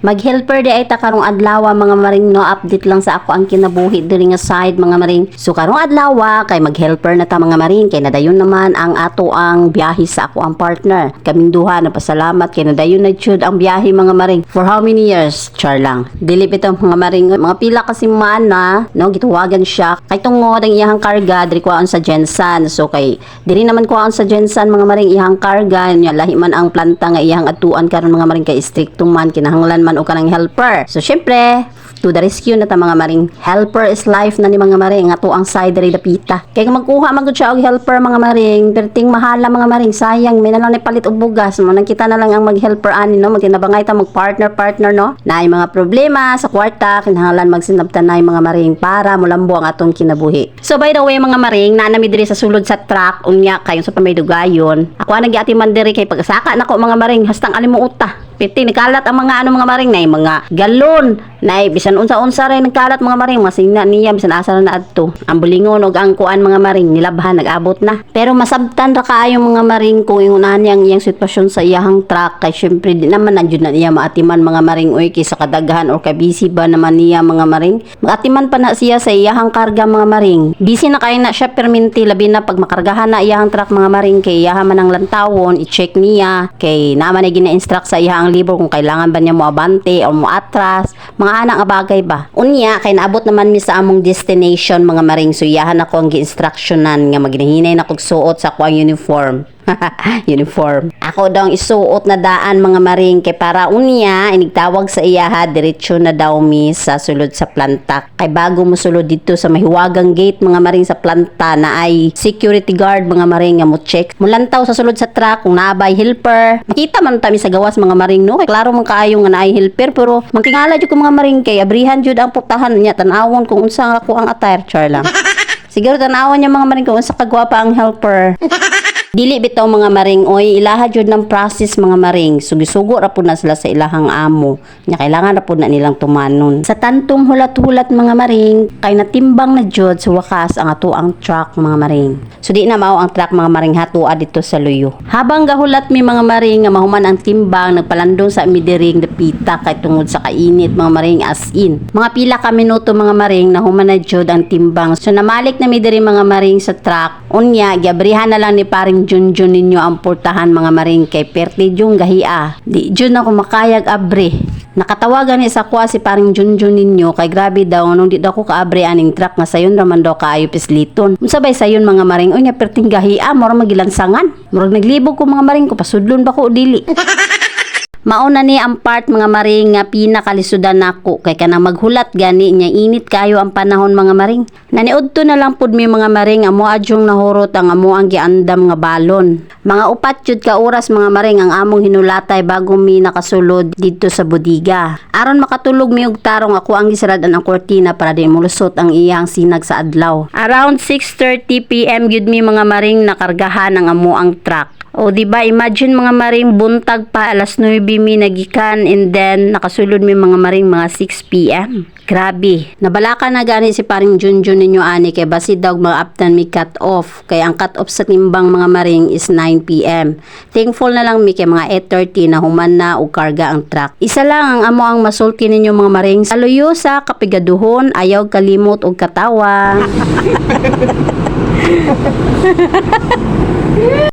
Mag-helper di ay ta karong adlaw mga maring no update lang sa ako ang kinabuhi diri nga side mga maring. So karong adlaw kay mag-helper na ta mga maring kay nadayon naman ang ato ang biyahe sa ako ang partner. Kaming duha na pasalamat kay nadayon na jud ang biyahe mga maring. For how many years? Char lang. Dili bitaw mga maring mga pila kasi mana no gituwagan siya kay tungod ang iyang karga diri kuwaon sa Jensan. So kay diri naman kuwaon sa Jensan mga maring iyang karga nya lahi man ang planta nga iyang atuan karon mga maring kay stricto man kinahanglan man o kanang helper. So syempre to the rescue na ta mga maring helper is life na ni mga maring. Nga ang side diri dapita kay magkuha man gud siya og helper mga maring. Perting mahala mga maring. Sayang may na lang palit og bugas. Mo nang kita na lang ang mag-helper ani no? Magtinabangay ta mag partner partner no? Naay mga problema sa kwarta kinahanglan magsinabtan naay mga maring para mulambo ang atong kinabuhi. So by the way mga maring naa nami diri sa sulod sa truck. Unya kayon sa pamay-dugayon ako ang nagi man diri kay pagsaka nako mga maring. Hastang alimuuta Piti, nikalat ang mga ano mga maring na mga galon. Na bisan unsa-unsa rin nagkalat mga maring mga singna niya bisan asa na adto ang bulingon og ang kuan mga maring nilabhan nag-abot na. Pero masabtan ra kaayo mga maring kung ingunahan niyang iyang sitwasyon sa iyahang truck. Kay syempre di naman nandiyo na niya maatiman mga maring oy kay sa kadaghan or kay busy ba naman niya mga maring. Maatiman pa na siya sa iyahang karga mga maring. Busy na kay na siya perminti labi na pag makargahan na iyahang truck mga maring. Kay iyaha man ang lantawon i-check niya. Kay naman ay gina-instruct sa iyahang libro kung kailangan ba niya mo abante o mo atras. Mga anak nga bagay ba? Unya kay naabot naman mi sa among destination mga maring suyahan ako ang gi-instructionan nga maginahinay na kog suot sa ako ang uniform uniform. Ako daw ang isuot na daan mga maring kay para unya inigtawag sa iya ha diretso na daw mi sa sulod sa planta. Kay bago mo sulod dito sa mahiwagang gate mga maring sa planta na ay security guard mga maring nga mo check. Mulantaw sa sulod sa truck kung naabay helper. Makita man tami sa gawas mga maring no. Kay klaro man kaayo nga naay helper pero mangkingala jud ko mga maring kay abrihan jud ang putahan niya tanawon kung unsa ako ang attire char lang. Siguro tanawon niya mga maring kung unsa kagwapa ang helper. Dili bitaw mga maring oy ilaha jud ng process mga maring. Sugisugo ra pud na sila sa ilahang amo. Nya kailangan ra pud na nilang tumanon. Sa tantong hulat-hulat mga maring kay natimbang na jud sa wakas ang ato ang truck mga maring. So di na mao ang truck mga maring hatua dito sa luyo. Habang gahulat mi mga maring nga mahuman ang timbang nagpalandong sa midiring dapita kay tungod sa kainit mga maring as in. Mga pila ka minuto mga maring nahuman na jud ang timbang. So namalik na mi diri mga maring sa truck. Unya giabrihan na lang ni paring junjun ninyo ang portahan mga maring kay perti jung gahia. Di jud ako makayag abre. Nakatawagan ni sa kwa si paring junjun ninyo kay grabe daw nung di daw ko kaabre aning truck nga sayon raman daw kaayo pisliton. Unsabay sayon mga maring unya perting gahia mura magilansangan. Murag naglibog ko mga maring ko pasudlon ba ko dili Mauna ni ang part mga maring nga pinakalisudan nako kay kanang maghulat gani nya init kayo ang panahon mga maring. Naniudto na lang pud mi mga maring amo adyong nahurot ang amo ang giandam nga balon. Mga upat jud ka oras mga maring ang among hinulatay bago mi nakasulod didto sa budiga. Aron makatulog mi og tarong ako ang gisaradan ang kortina para di mulusot ang iyang sinag sa adlaw. Around 6:30 PM gyud mi mga maring nakargahan ang amo ang truck. O di ba imagine mga maring buntag pa alas 9 mi nagikan and then nakasulod mi mga maring mga 6 PM. Grabe. Nabalaka na gani si paring Junjun ninyo ani kay basi daw mga aptan mi cut off. Kay ang cut off sa timbang mga maring is 9 PM. Thankful na lang mi kay mga 8:30 na human na og karga ang truck. Isa lang ang amo ang masulti ninyo mga maring. Saluyo sa kapigaduhon, ayaw kalimot og katawa.